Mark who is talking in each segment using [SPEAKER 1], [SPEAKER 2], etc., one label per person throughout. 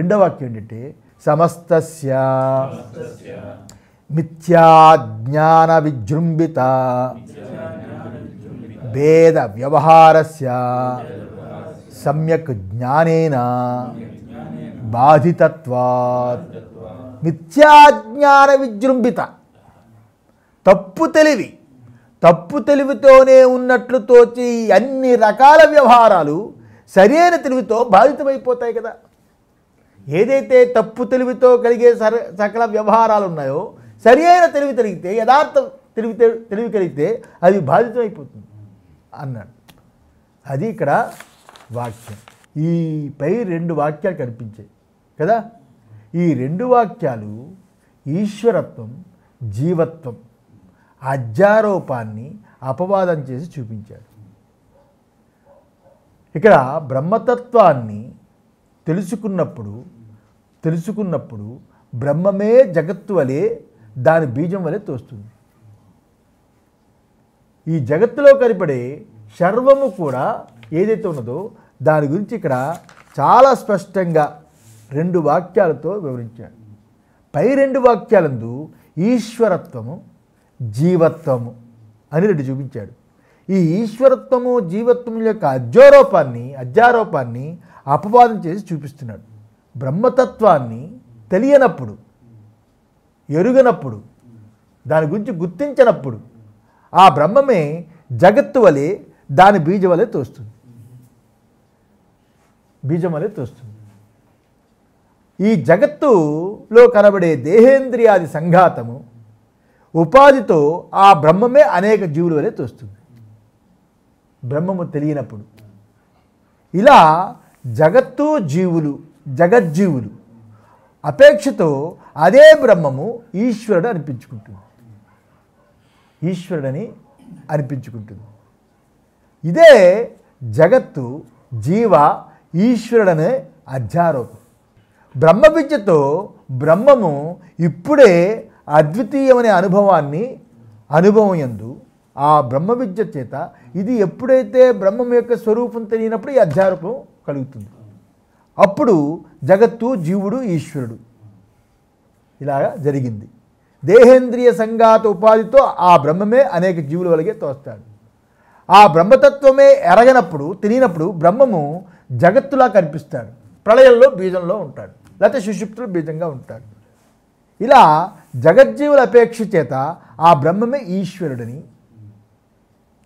[SPEAKER 1] రెండో వాక్యం ఏంటంటే సమస్తస్య మిథ్యాజ్ఞాన విజృంభిత భేద వ్యవహారస్య సమ్యక్ జ్ఞానేన బాధితత్వాత్. మిథ్యాజ్ఞాన విజృంభిత. తప్పు తెలివి తప్పు తెలివితోనే ఉన్నట్లు తోచి అన్ని రకాల వ్యవహారాలు సరైన తెలివితో బాధితమైపోతాయి కదా. ఏదైతే తప్పు తెలివితో కలిగే సర సకల వ్యవహారాలు ఉన్నాయో సరి అయిన తెలివి కలిగితే యథార్థ తెలివి తె- తెలివి కలిగితే అది బాధితమైపోతుంది అన్నాడు. అది ఇక్కడ వాక్యం. ఈ పై రెండు వాక్యాలు కనిపించాయి కదా? ఈ రెండు వాక్యాలు ఈశ్వరత్వం జీవత్వం అధ్యారోపాన్ని అపవాదం చేసి చూపించాడు. ఇక్కడ బ్రహ్మతత్వాన్ని తెలుసుకున్నప్పుడు తెలుసుకున్నప్పుడు బ్రహ్మమే జగత్తు వలె దాని బీజం వలె తోస్తుంది. ఈ జగత్తులో కనపడే సర్వము కూడా ఏదైతే ఉన్నదో దాని గురించి ఇక్కడ చాలా స్పష్టంగా రెండు వాక్యాలతో వివరించాడు. పై రెండు వాక్యాలందు ఈశ్వరత్వము జీవత్వము అని రెండు చూపించాడు. ఈ ఈశ్వరత్వము జీవత్వము యొక్క అధ్యారోపాన్ని అధ్యారోపాన్ని అపవాదం చేసి చూపిస్తున్నాడు. బ్రహ్మతత్వాన్ని తెలియనప్పుడు ఎరుగనప్పుడు దాని గురించి గుర్తించినప్పుడు ఆ బ్రహ్మమే జగత్తు వలె దాని బీజం వలె తోస్తుంది. బీజం వలె తోస్తుంది. ఈ జగత్తులో కనబడే దేహేంద్రియాది సంఘాతము ఉపాధితో ఆ బ్రహ్మమే అనేక జీవుల వలె తోస్తుంది. బ్రహ్మము తెలియనప్పుడు. ఇలా జగత్తు జీవులు జగజ్జీవులు. అపేక్షతో అదే బ్రహ్మము ఈశ్వరుడు అనిపించుకుంటుంది. ఈశ్వరుడని అనిపించుకుంటుంది. ఇదే జగత్తు జీవ ఈశ్వరుడనే అధ్యారోపం. బ్రహ్మ విద్యతో బ్రహ్మము ఇప్పుడే అద్వితీయమనే అనుభవాన్ని అనుభవం ఎందు ఆ బ్రహ్మ విద్య చేత ఇది ఎప్పుడైతే బ్రహ్మం యొక్క స్వరూపం తెలియనప్పుడు ఈ అధ్యారూపం కలుగుతుంది. అప్పుడు జగత్తు జీవుడు ఈశ్వరుడు. ఇలాగా జరిగింది. దేహేంద్రియ సంఘాత ఉపాధితో ఆ బ్రహ్మమే అనేక జీవుల వలగే తోస్తాడు. ఆ బ్రహ్మతత్వమే ఎరగనప్పుడు తెలియనప్పుడు బ్రహ్మము జగత్తులా కనిపిస్తాడు. ప్రళయంలో బీజంలో ఉంటాడు. లేకపోతే సుషుప్తులు బీజంగా ఉంటాడు. ఇలా జగజ్జీవుల అపేక్ష చేత ఆ బ్రహ్మమే ఈశ్వరుడని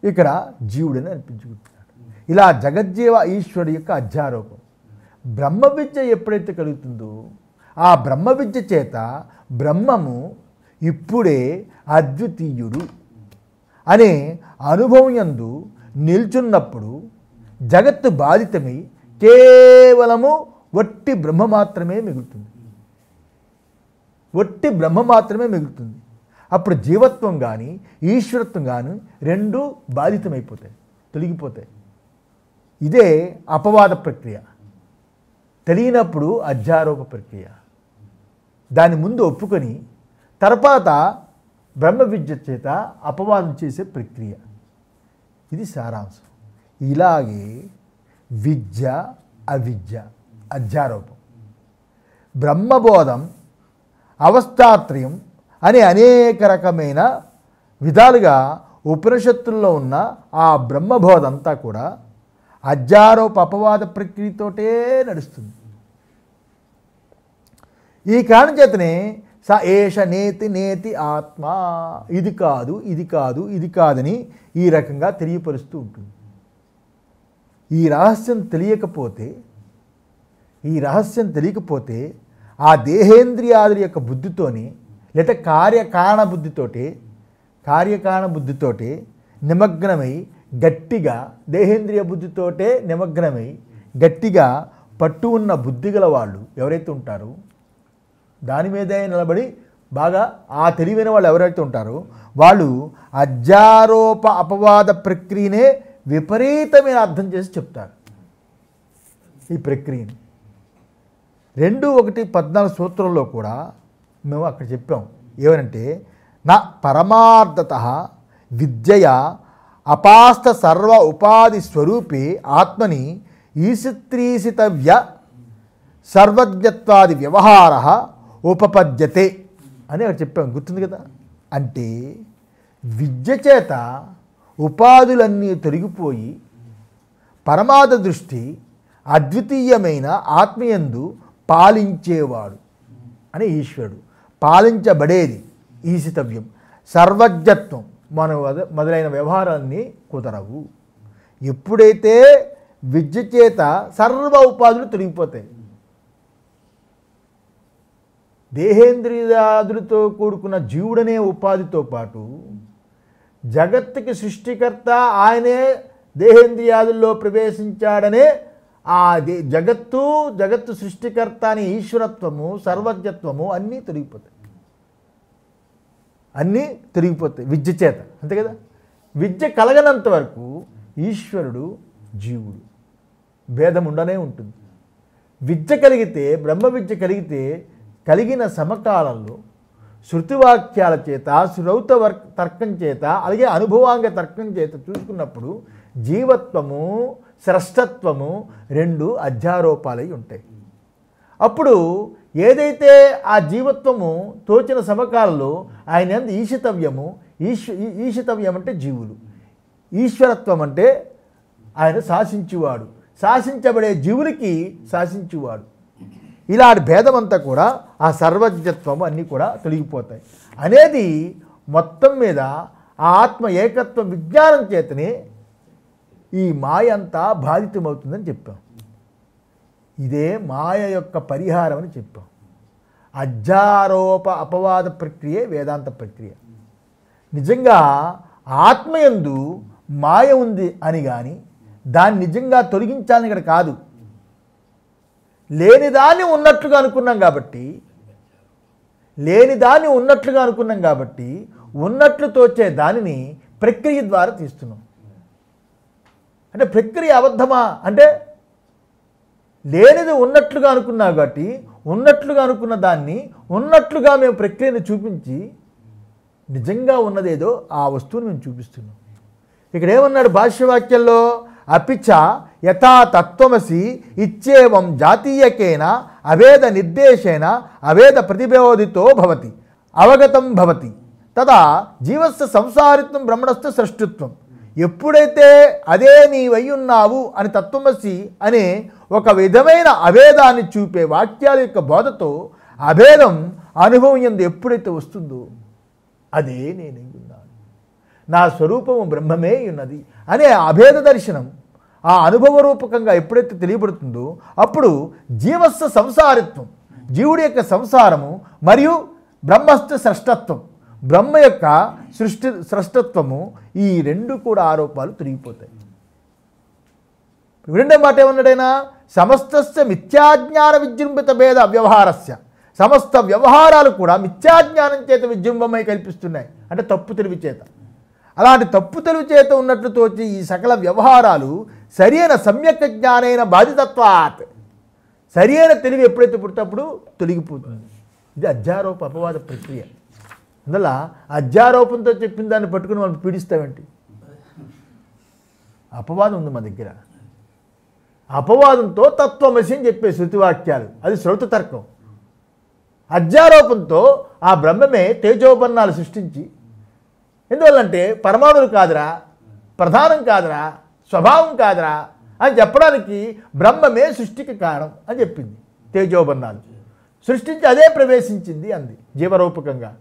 [SPEAKER 1] ఇక్కడ జీవుడని అనిపించుకుంటున్నాడు. ఇలా జగజ్జీవ ఈశ్వరుడు యొక్క అధ్యారోపం. బ్రహ్మ విద్య ఎప్పుడైతే కలుగుతుందో ఆ బ్రహ్మ విద్య చేత బ్రహ్మము ఇప్పుడే అద్వితీయుడు అనే అనుభవం యందు నిల్చున్నప్పుడు జగత్తు బాధితమై కేవలము వట్టి బ్రహ్మ మాత్రమే మిగులుతుంది. వట్టి బ్రహ్మ మాత్రమే మిగులుతుంది. అప్పుడు జీవత్వం కానీ ఈశ్వరత్వం కానీ రెండూ బాధితమైపోతాయి తొలగిపోతాయి. ఇదే అపవాద ప్రక్రియ. తెలియనప్పుడు అధ్యారోప ప్రక్రియ. దాని ముందు ఒప్పుకొని తర్వాత బ్రహ్మ విద్య చేత అపవాదం చేసే ప్రక్రియ. ఇది సారాంశం. ఇలాగే విద్య అవిద్య అధ్యారోపం. బ్రహ్మబోధం అవస్థాత్రయం అనే అనేక రకమైన విధాలుగా ఉపనిషత్తుల్లో ఉన్న ఆ బ్రహ్మబోధ అంతా కూడా అజ్జారోప అపవాద ప్రక్రియతోటే నడుస్తుంది. ఈ కారణం చేతనే స ఏష నేతి నేతి ఆత్మ ఇది కాదు ఇది కాదు ఇది కాదని ఈ రకంగా తెలియపరుస్తూ ఉంటుంది. ఈ రహస్యం తెలియకపోతే ఈ రహస్యం తెలియకపోతే ఆ దేహేంద్రియాదుల యొక్క బుద్ధితోని లేదా కార్యకారణ బుద్ధితోటి కార్యకారణ బుద్ధితోటి నిమగ్నమై గట్టిగా దేహేంద్రియ బుద్ధితోటే నిమగ్నమై గట్టిగా పట్టు ఉన్న బుద్ధి గల వాళ్ళు ఎవరైతే ఉంటారో దాని మీదే నిలబడి బాగా ఆ తెలివైన వాళ్ళు ఎవరైతే ఉంటారో వాళ్ళు అజ్జారోప అపవాద ప్రక్రియనే విపరీతమైన అర్థం చేసి చెప్తారు. ఈ ప్రక్రియని. రెండు ఒకటి పద్నాలుగు సూత్రంలో కూడా మేము అక్కడ చెప్పాం. ఏమనంటే నా పరమార్థత విద్యయ అపాస్త సర్వ ఉపాధి స్వరూపే ఆత్మని ఈసిత్రీసితవ్య సర్వజ్ఞత్వాది వ్యవహార ఉపపద్యతే అని అక్కడ చెప్పాం. గుర్తుంది కదా? అంటే విద్య చేత ఉపాధులన్నీ తొలగిపోయి పరమాద దృష్టి అద్వితీయమైన ఆత్మయందు పాలించేవాడు అని ఈశ్వరుడు. పాలించబడేది ఈసితవ్యం సర్వజ్ఞత్వం. మన మొదలైన వ్యవహారాన్ని కుదరవు. ఎప్పుడైతే విద్య చేత సర్వ ఉపాధులు తొలగిపోతాయి. దేహేంద్రియాదులతో కూడుకున్న జీవుడనే ఉపాధితో పాటు జగత్తుకి సృష్టికర్త ఆయనే దేహేంద్రియాదుల్లో ప్రవేశించాడనే ఆ జగత్తు జగత్తు సృష్టికర్త అనే ఈశ్వరత్వము సర్వజ్ఞత్వము అన్నీ తొలగిపోతాయి. అన్నీ తిరిగిపోతాయి విద్య చేత. అంతే కదా? విద్య కలగనంత వరకు ఈశ్వరుడు జీవుడు. భేదం ఉండనే ఉంటుంది. విద్య కలిగితే బ్రహ్మ విద్య కలిగితే కలిగిన సమకాలంలో శృతివాక్యాల చేత శ్రౌత వర్క్ తర్కం చేత అలాగే అనుభవాంగ తర్కం చేత చూసుకున్నప్పుడు జీవత్వము శ్రష్టత్వము రెండు అధ్యారోపాలై ఉంటాయి. అప్పుడు ఏదైతే ఆ జీవత్వము తోచిన సమకాలంలో ఆయన ఎందు ఈశితవ్యము ఈశ్వ ఈ- ఈశితవ్యం అంటే జీవులు. ఈశ్వరత్వం అంటే ఆయన శాసించువాడు. శాసించబడే జీవులకి శాసించువాడు. ఇలాంటి భేదమంతా కూడా ఆ సర్వజ్ఞత్వం అన్నీ కూడా తొలగిపోతాయి. అనేది మొత్తం మీద ఆ ఆత్మ ఏకత్వ విజ్ఞానం చేతనే ఈ మాయ అంతా బాధితమవుతుందని చెప్పాం ఇదే మాయ యొక్క పరిహారం అని చెప్పాం. అజ్జారోప అపవాద ప్రక్రియ వేదాంత ప్రక్రియ. నిజంగా ఆత్మయందు మాయ ఉంది అని కానీ దాన్ని నిజంగా తొలగించాలని ఇక్కడ కాదు. లేనిదాన్ని ఉన్నట్లుగా అనుకున్నాం కాబట్టి లేనిదాన్ని ఉన్నట్లుగా అనుకున్నాం కాబట్టి ఉన్నట్లు తోచే దానిని ప్రక్రియ ద్వారా తీస్తున్నాం. అంటే ప్రక్రియ అబద్ధమా? అంటే లేనిది ఉన్నట్లుగా అనుకున్నావు కాబట్టి ఉన్నట్లుగా అనుకున్న దాన్ని ఉన్నట్లుగా మేము ప్రక్రియను చూపించి నిజంగా ఉన్నదేదో ఆ వస్తువుని మేము చూపిస్తున్నాం. ఇక్కడ ఏమన్నాడు భాష్యవాక్యంలో? అపిచ యథా తత్వమసి ఇచ్చేవం జాతీయకేన అవేద నిర్దేశేన అవేద ప్రతిబోధితో భవతి అవగతం భవతి. తదా జీవస్య సంసారిత్వం బ్రహ్మణస్థ సృష్టిత్వం. ఎప్పుడైతే అదే నీవయ్యున్నావు అని తత్వమసి అనే ఒక విధమైన అభేదాన్ని చూపే వాక్యాల యొక్క బోధతో అభేదం అనుభవం ఎందు ఎప్పుడైతే వస్తుందో అదే నేను ఉన్నాను నా స్వరూపము బ్రహ్మమే ఉన్నది అనే అభేద దర్శనం ఆ అనుభవ రూపకంగా ఎప్పుడైతే తెలియబడుతుందో అప్పుడు జీవస్వ సంసారత్వం జీవుడి యొక్క సంసారము మరియు బ్రహ్మస్థ సృష్టత్వం బ్రహ్మ యొక్క సృష్టి సృష్టత్వము ఈ రెండు కూడా ఆరోపాలు తిరిగిపోతాయి రెండో మాట ఏమన్నాడైనా సమస్తస్య మిథ్యాజ్ఞాన విజృంభిత భేద వ్యవహారస్య. సమస్త వ్యవహారాలు కూడా మిథ్యాజ్ఞానం చేత విజృంభమై కల్పిస్తున్నాయి. అంటే తప్పు తెలివి చేత. అలాంటి తప్పు తెలివి చేత ఉన్నట్లు తోచి ఈ సకల వ్యవహారాలు సరైన సమ్యక్ జ్ఞానైన బాధితత్వాత్. సరైన తెలివి ఎప్పుడైతే పుట్టినప్పుడు తొలగిపోతుంది. ఇది అధ్యారోప అపవాద ప్రక్రియ. అందువల్ల అధ్యారోపంతో చెప్పిన దాన్ని పట్టుకుని మనం పీడిస్తామేంటి అపవాదం ఉంది మా దగ్గర. అపవాదంతో తత్వమసి అని చెప్పే శృతివాక్యాలు. అది శ్రౌత తర్కం. అధ్యారోపంతో ఆ బ్రహ్మమే తేజోపన్నాలు సృష్టించి. ఎందువల్లంటే పరమాణువులు కాదురా ప్రధానం కాదురా స్వభావం కాదురా అని చెప్పడానికి బ్రహ్మమే సృష్టికి కారణం అని చెప్పింది తేజోబన్నాలు సృష్టించి అదే ప్రవేశించింది అంది జీవరూపకంగా.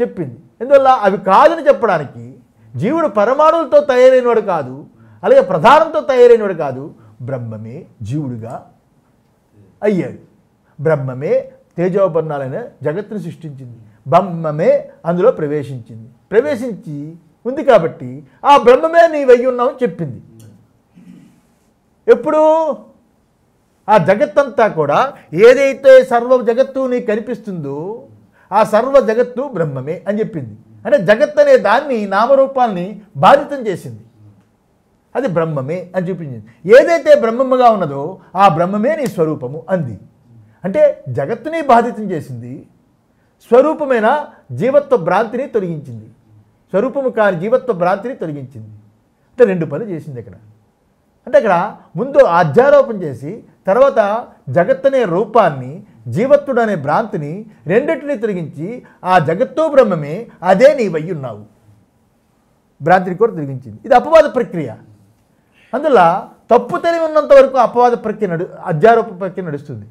[SPEAKER 1] చెప్పింది. ఎందువల్ల అవి కాదని చెప్పడానికి జీవుడు పరమాణువులతో తయారైనవాడు కాదు అలాగే ప్రధానంతో తయారైనవాడు కాదు బ్రహ్మమే జీవుడుగా అయ్యాడు. బ్రహ్మమే తేజోపన్నాలైన జగత్తును సృష్టించింది. బ్రహ్మమే అందులో ప్రవేశించింది. ప్రవేశించి ఉంది కాబట్టి ఆ బ్రహ్మమే నీవై ఉన్నావు చెప్పింది. ఎప్పుడు ఆ జగత్తంతా కూడా ఏదైతే సర్వ జగత్తు నీకు కనిపిస్తుందో ఆ సర్వ జగత్తు బ్రహ్మమే అని చెప్పింది. అంటే జగత్ అనే దాన్ని నామరూపాల్ని బాధితం చేసింది. అది బ్రహ్మమే అని చూపించింది. ఏదైతే బ్రహ్మముగా ఉన్నదో ఆ బ్రహ్మమే నీ స్వరూపము అంది. అంటే జగత్తుని బాధితం చేసింది. స్వరూపమైన? జీవత్వ భ్రాంతిని తొలగించింది. స్వరూపము కాని జీవత్వ భ్రాంతిని తొలగించింది. అంటే రెండు పనులు చేసింది ఇక్కడ అంటే ఇక్కడ ముందు అధ్యారోపణ చేసి తర్వాత జగత్ అనే రూపాన్ని జీవత్తుడు అనే భ్రాంతిని రెండింటిని తొలగించి ఆ జగత్తు బ్రహ్మమే అదే నీవయ్యున్నావు. భ్రాంతిని కూడా తొలగించింది. ఇది అపవాద ప్రక్రియ. అందువల్ల తప్పు తెలివి ఉన్నంత వరకు అపవాద ప్రక్రియ నడు అధ్యారోప ప్రక్రియ నడుస్తుంది.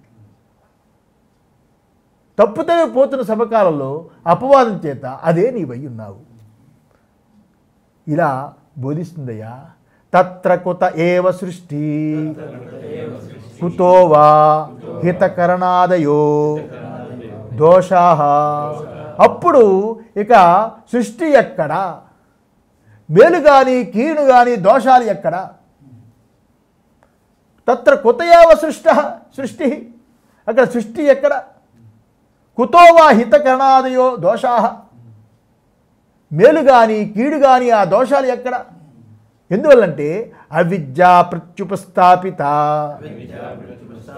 [SPEAKER 1] తప్పు తెలివి పోతున్న సమకాలంలో అపవాదం చేత అదే నీవై ఉన్నావు. ఇలా బోధిస్తుందయ్యా తత్ర కుత ఏవ సృష్టి కుతో వా హితకరణాదయో దోషా అప్పుడు ఇక సృష్టి ఎక్కడ? మేలు కానీ కీడు కానీ దోషాలు ఎక్కడ? తత్ర కుతయావ సృష్ట సృష్టి. అక్కడ సృష్టి ఎక్కడ? కుతో వా హితకరణాదయో దోషా. మేలు కానీ కీడు కానీ ఆ దోషాలు ఎక్కడ? ఎందువల్లంటే అవిద్యా ప్రత్యుపస్థాపిత.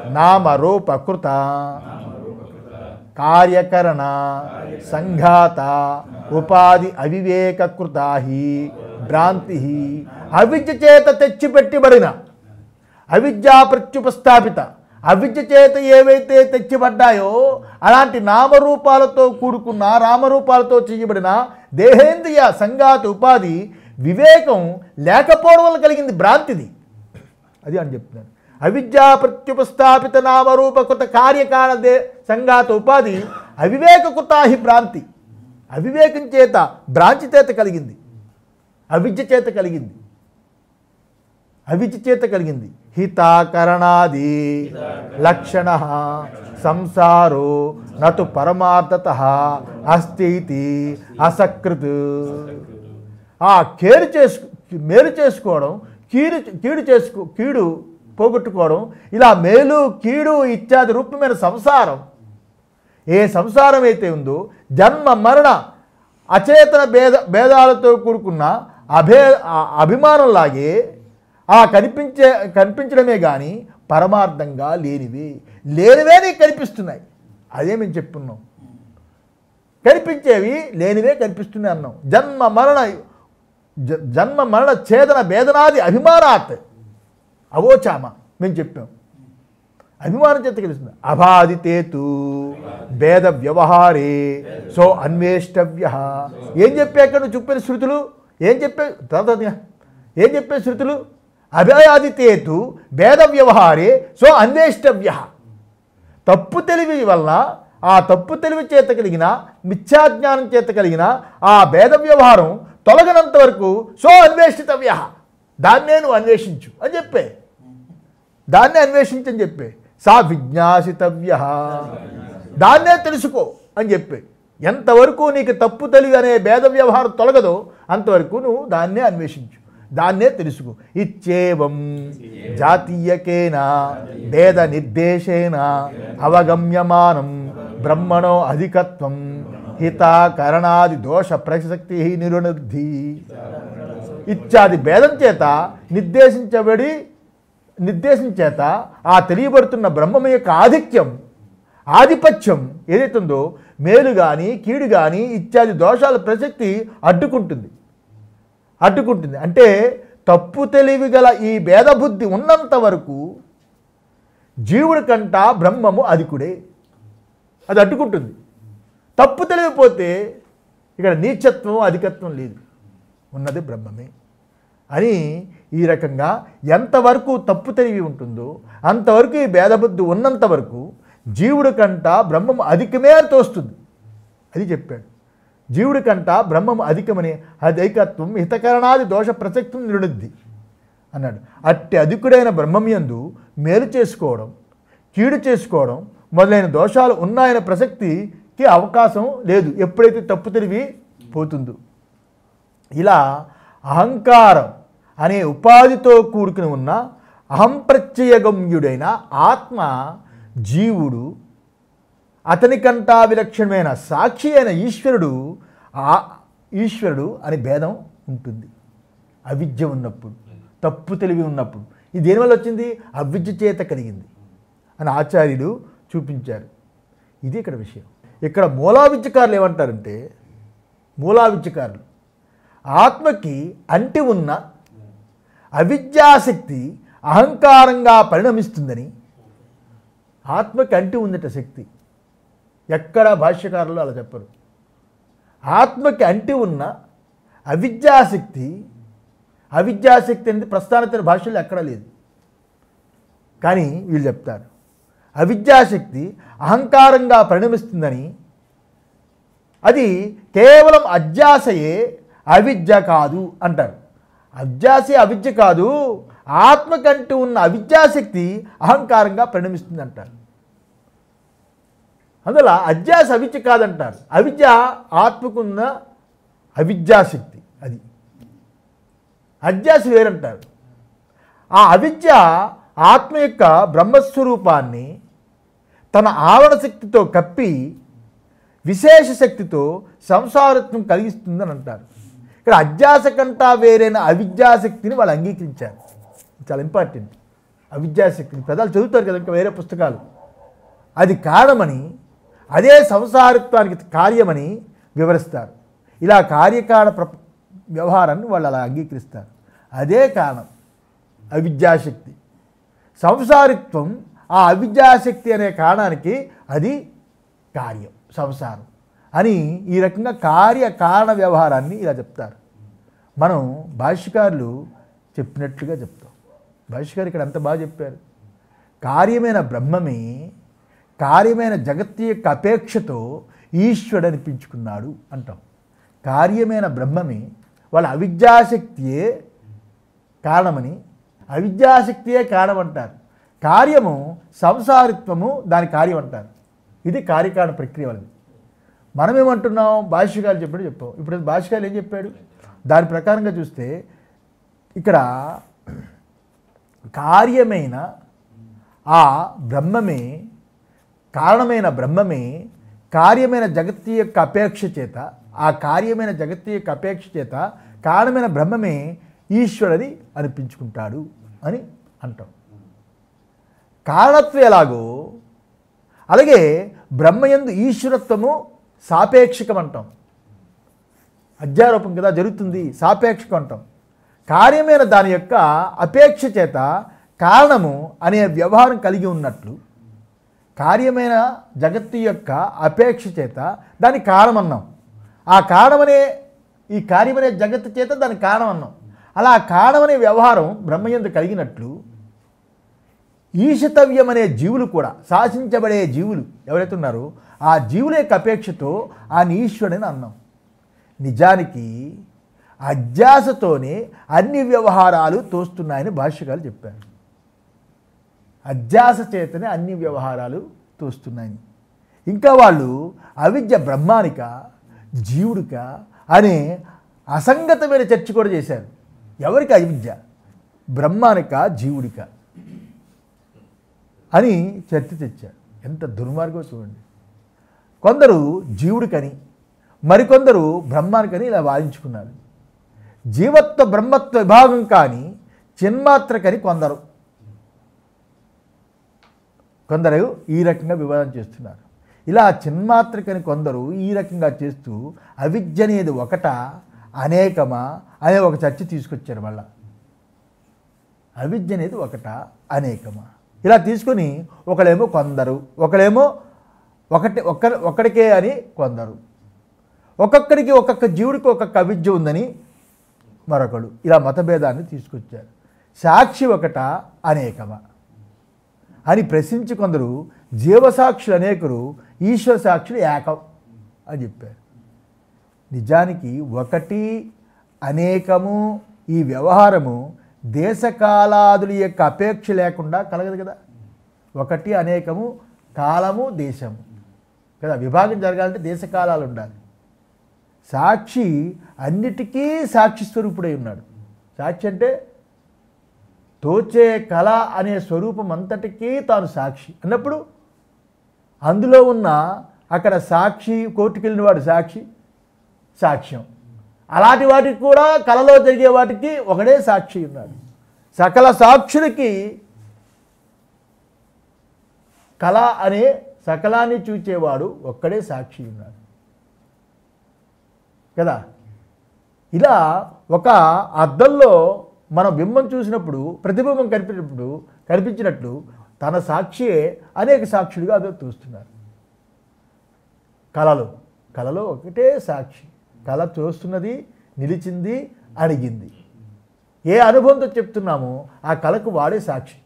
[SPEAKER 1] నామరూపకృత. కార్యకరణ. సంఘాత. ఉపాధి అవివేకకృతాహి. భ్రాంతి అవిద్య చేత తెచ్చిపెట్టబడిన. అవిద్యా ప్రత్యుపస్థాపిత. అవిద్య చేత ఏవైతే తెచ్చిపడ్డాయో అలాంటి నామరూపాలతో కూడుకున్న రామరూపాలతో చేయబడిన దేహేంద్రియ సంఘాత ఉపాధి వివేకం లేకపోవడం వల్ల కలిగింది భ్రాంతిది. అది అని చెప్తున్నాను అవిద్యా ప్రత్యుపస్థాపిత నామరూపకృత కార్యకాల దే సంఘాత ఉపాధి అవివేకకృతాహి భ్రాంతి. అవివేకం చేత భ్రాంతి చేత కలిగింది. అవిద్య చేత కలిగింది. అవిద్య చేత కలిగింది. హితాకరణాది లక్షణ సంసారో నటు పరమార్థత అస్తి అసకృత్. ఆ కేరు చేసు మేలు చేసుకోవడం కీడు కీడు చేసుకో కీడు పోగొట్టుకోవడం ఇలా మేలు కీడు ఇత్యాది రూపమైన సంసారం ఏ సంసారం అయితే ఉందో జన్మ మరణ అచేతన భేద భేదాలతో కూడుకున్న అభే అభిమానంలాగే ఆ కనిపించే కనిపించడమే కానీ పరమార్థంగా లేనివి లేనివే నీకు కనిపిస్తున్నాయి. అదే మేము చెప్పున్నాం. కనిపించేవి లేనివే కనిపిస్తున్నాయి అన్నాం. జన్మ మరణ జ- జన్మ మరణ ఛేదన భేదనాది అభిమానాత్ అవోచామ మేము చెప్పాం. అభిమానం చేత కలుస్తుంది అబాధితేతు భేద వ్యవహారే సో అన్వేష్టవ్య. ఏం చెప్పే నువ్వు చెప్పిన శృతులు? ఏం చెప్పే తర్వాత ఏం చెప్పే శృతులు? అభయాదితేతు భేద వ్యవహారే సో అన్వేష్టవ్య. తప్పు తెలివి వల్ల ఆ తప్పు తెలివి చేత కలిగిన మిథ్యాజ్ఞానం చేత కలిగిన ఆ భేద వ్యవహారం తొలగనంత వరకు సో అన్వేషితవ్య దాన్నే నువ్వు అన్వేషించు అని చెప్పే. దాన్నే అన్వేషించని చెప్పే. సా విజ్ఞాసితవ్య. దాన్నే తెలుసుకో అని చెప్పే. ఎంతవరకు నీకు తప్పు తెలివి అనే భేద వ్యవహారం తొలగదో అంతవరకు నువ్వు దాన్నే అన్వేషించు. దాన్నే తెలుసుకో. ఇచ్చేవం జాతీయకేన భేద నిర్దేశేన అవగమ్యమానం బ్రహ్మణో అధికత్వం హితాకరణాది దోష ప్రసక్తి నిరుణద్ధి ఇత్యాది భేదం చేత నిర్దేశించబడి నిర్దేశించేత ఆ తెలియబడుతున్న బ్రహ్మం యొక్క ఆధిక్యం ఆధిపత్యం ఏదైతుందో మేలు కానీ కీడు కానీ ఇత్యాది దోషాల ప్రసక్తి అడ్డుకుంటుంది. అడ్డుకుంటుంది. అంటే తప్పు తెలివి గల ఈ భేదబుద్ధి ఉన్నంత వరకు జీవుడి కంట బ్రహ్మము అధికుడే. అది అడ్డుకుంటుంది. తప్పు తెలివిపోతే ఇక్కడ నీచత్వం అధికత్వం లేదు. ఉన్నది బ్రహ్మమే. అని ఈ రకంగా ఎంతవరకు తప్పు తెలివి ఉంటుందో అంతవరకు ఈ భేదబుద్ధి ఉన్నంత వరకు జీవుడి కంట బ్రహ్మం అధికమే అని తోస్తుంది. అది చెప్పాడు. జీవుడి కంట బ్రహ్మం అధికమని అధికత్వం హితకరణాది దోష ప్రసక్తం నిలుడుద్ది అన్నాడు. అట్టి అధికుడైన బ్రహ్మయందు మేలు చేసుకోవడం కీడు చేసుకోవడం మొదలైన దోషాలు ఉన్నాయనే ప్రసక్తికి అవకాశం లేదు. ఎప్పుడైతే తప్పు తెలివి పోతుందో. ఇలా అహంకారం అనే ఉపాధితో కూడుకుని ఉన్న అహంప్రత్యయగమ్యుడైన ఆత్మ జీవుడు అతనికంటా విలక్షణమైన సాక్షి అయిన ఈశ్వరుడు ఆ ఈశ్వరుడు అని భేదం ఉంటుంది. అవిద్య ఉన్నప్పుడు తప్పు తెలివి ఉన్నప్పుడు. ఇది దేనివల్ల వచ్చింది? అవిద్య చేత కలిగింది. అని ఆచార్యులు చూపించారు. ఇది ఇక్కడ విషయం. ఇక్కడ మూలావిద్యకారులు ఏమంటారంటే మూలావిద్యకారులు ఆత్మకి అంటి ఉన్న అవిద్యాశక్తి అహంకారంగా పరిణమిస్తుందని ఆత్మకి అంటి ఉందట శక్తి. ఎక్కడ భాష్యకారులు అలా చెప్పరు. ఆత్మకి అంటి ఉన్న అవిద్యాశక్తి అవిద్యాశక్తి అనేది ప్రస్థానతర భాషలో ఎక్కడా లేదు. కానీ వీళ్ళు చెప్తారు అవిద్యాశక్తి అహంకారంగా పరిణమిస్తుందని అది కేవలం అధ్యాసయే అవిద్య కాదు అంటారు. అధ్యాసే అవిద్య కాదు ఆత్మకంటూ ఉన్న అవిద్యాశక్తి అహంకారంగా పరిణమిస్తుంది అంటారు అందువల్ల అధ్యాస అవిద్య కాదంటారు. అవిద్య ఆత్మకున్న అవిద్యాశక్తి అది. అధ్యాస వేరంటారు. ఆ అవిద్య ఆత్మ యొక్క బ్రహ్మస్వరూపాన్ని తన ఆవరణ శక్తితో కప్పి విశేష శక్తితో సంసారత్వం కలిగిస్తుందని అంటారు. ఇక్కడ అధ్యాస కంటా వేరైన అవిద్యాశక్తిని వాళ్ళు అంగీకరించారు. చాలా ఇంపార్టెంట్. అవిద్యాశక్తిని పెదాలు చదువుతారు కదా ఇంకా వేరే పుస్తకాలు. అది కారణమని అదే సంసారత్వానికి కార్యమని వివరిస్తారు. ఇలా కార్యకారణ ప్ర వ్యవహారాన్ని వాళ్ళు అలా అంగీకరిస్తారు. అదే కారణం. అవిద్యాశక్తి. సంసారిత్వం ఆ అవిద్యాశక్తి అనే కారణానికి అది కార్యం సంసారం అని ఈ రకంగా కార్య కారణ వ్యవహారాన్ని ఇలా చెప్తారు. మనం భాష్యకారులు చెప్పినట్లుగా చెప్తాం. భాష్యకారు ఇక్కడ అంత బాగా చెప్పారు? కార్యమైన బ్రహ్మమే కార్యమైన జగత్తు యొక్క అపేక్షతో ఈశ్వరుడు అనిపించుకున్నాడు అంటాం. కార్యమైన బ్రహ్మమే వాళ్ళ అవిద్యాశక్తియే కారణమని అవిద్యాశక్తియే కారణం అంటారు కార్యము సంసారిత్వము దాని కార్యం అంటారు ఇది కార్యకారణ ప్రక్రియ వాళ్ళది. మనమేమంటున్నాం? భాష్యకాలు చెప్పాడు చెప్పాం. ఇప్పుడు భాష్యకాలు ఏం చెప్పాడు? దాని ప్రకారంగా చూస్తే ఇక్కడ కార్యమైన ఆ బ్రహ్మమే కారణమైన బ్రహ్మమే కార్యమైన జగత్తు యొక్క అపేక్ష చేత ఆ కార్యమైన జగత్తు యొక్క అపేక్ష చేత కారణమైన బ్రహ్మమే ఈశ్వరుని అనిపించుకుంటాడు అని అంటాం. కారణత్వం ఎలాగో అలాగే బ్రహ్మయందు ఈశ్వరత్వము సాపేక్షకం అంటాం అధ్యారూపం కదా జరుగుతుంది సాపేక్షకం అంటాం కార్యమైన దాని యొక్క అపేక్ష చేత కారణము అనే వ్యవహారం కలిగి ఉన్నట్లు కార్యమైన జగత్తు యొక్క అపేక్ష చేత దానికి కారణమన్నాం. ఆ కారణమనే ఈ కార్యమనే జగత్తు చేత దాని కారణమన్నాం. అలా కారణమనే వ్యవహారం బ్రహ్మయందు కలిగినట్లు ఈశతవ్యం అనే జీవులు కూడా శాసించబడే జీవులు ఎవరైతే ఉన్నారో ఆ జీవుల యొక్క అపేక్షతో ఆ ఈశ్వరుడని అన్నాం. నిజానికి అధ్యాసతోనే అన్ని వ్యవహారాలు తోస్తున్నాయని భాష్యకాలు చెప్పారు. అధ్యాస చేతనే అన్ని వ్యవహారాలు తోస్తున్నాయి. ఇంకా వాళ్ళు అవిద్య బ్రహ్మానిక జీవుడిక అనే అసంగతమైన చర్చ కూడా చేశారు. ఎవరికి అవిద్య? బ్రహ్మానిక జీవుడిక అని చర్చ తెచ్చారు. ఎంత దుర్మార్గం చూడండి. కొందరు జీవుడికని మరికొందరు బ్రహ్మానికని ఇలా వాదించుకున్నారు. జీవత్వ బ్రహ్మత్వ విభాగం కానీ చిన్మాత్రకని కొందరు. కొందరు ఈ రకంగా వివాదం చేస్తున్నారు. ఇలా చిన్మాత్రికని కొందరు ఈ రకంగా చేస్తూ అవిద్య అనేది ఒకట అనేకమా అనే ఒక చర్చ తీసుకొచ్చారు మళ్ళా. అవిద్య అనేది ఒకట అనేకమా. ఇలా తీసుకొని ఒకళ్ళేమో కొందరు ఒకళ్ళేమో ఒకటి ఒక్క ఒక్కడికే అని కొందరు. ఒక్కొక్కడికి ఒక్కొక్క జీవుడికి ఒక్కొక్క అవిద్య ఉందని మరొకడు. ఇలా మతభేదాన్ని తీసుకొచ్చారు. సాక్షి ఒకట అనేకమా. అని ప్రశ్నించి కొందరు జీవసాక్షులు అనేకులు ఈశ్వర సాక్షులు ఏకం అని చెప్పారు. నిజానికి ఒకటి అనేకము ఈ వ్యవహారము దేశకాలాదుల యొక్క అపేక్ష లేకుండా కలగదు కదా. ఒకటి అనేకము కాలము దేశము. కదా విభాగం జరగాలంటే దేశకాలాలు ఉండాలి. సాక్షి అన్నిటికీ సాక్షి స్వరూపుడై ఉన్నాడు. సాక్షి అంటే తోచే కళ అనే స్వరూపం అంతటికీ తాను సాక్షి అన్నప్పుడు అందులో ఉన్న అక్కడ సాక్షి కోర్టుకు వెళ్ళిన వాడు సాక్షి సాక్ష్యం. అలాంటి వాటికి కూడా కళలో జరిగే వాటికి ఒకడే సాక్షి ఉన్నాడు. సకల సాక్షులకి కళ అనే సకలాన్ని చూచేవాడు ఒక్కడే సాక్షి ఉన్నాడు. కదా? ఇలా ఒక అద్దంలో మనం బింబం చూసినప్పుడు ప్రతిబింబం కనిపించినప్పుడు కనిపించినట్లు తన సాక్షియే అనేక సాక్షులుగా అదో చూస్తున్నారు. కళలు కళలో ఒకటే సాక్షి. కళ చూస్తున్నది నిలిచింది అడిగింది ఏ అనుభవంతో చెప్తున్నామో ఆ కళకు వాడే సాక్షి.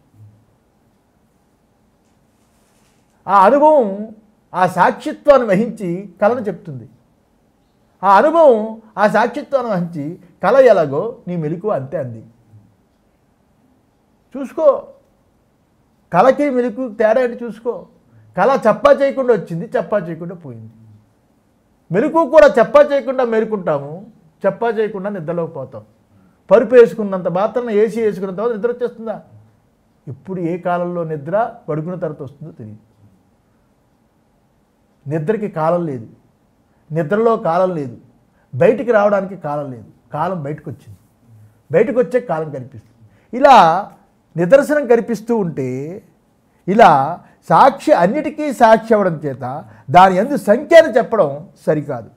[SPEAKER 1] ఆ అనుభవం ఆ సాక్షిత్వాన్ని వహించి కళను చెప్తుంది. ఆ అనుభవం ఆ సాక్షిత్వాన్ని వహించి కళ ఎలాగో నీ మెలకు అంతే అంది. చూసుకో. కళకి మెలకు తేడా ఏంటి చూసుకో. కళ చప్పా చేయకుండా వచ్చింది చప్పా చేయకుండా పోయింది. మెలకు కూడా చప్పా చేయకుండా మెరుకుంటాము చప్పా చేయకుండా నిద్రలోకి పోతాం. పరుపు వేసుకున్నంత మాత్రం ఏసీ వేసుకున్న తర్వాత నిద్ర వచ్చేస్తుందా? ఇప్పుడు ఏ కాలంలో నిద్ర పడుకున్న తర్వాత వస్తుందో తెలియదు నిద్రకి కాలం లేదు. నిద్రలో కాలం లేదు. బయటికి రావడానికి కాలం లేదు. కాలం బయటకు వచ్చింది బయటకు వచ్చే కాలం కనిపిస్తుంది. ఇలా నిదర్శనం కనిపిస్తూ ఉంటే ఇలా సాక్షి అన్నిటికీ సాక్షి అవ్వడం చేత దాని ఎందు సంఖ్యను చెప్పడం సరికాదు.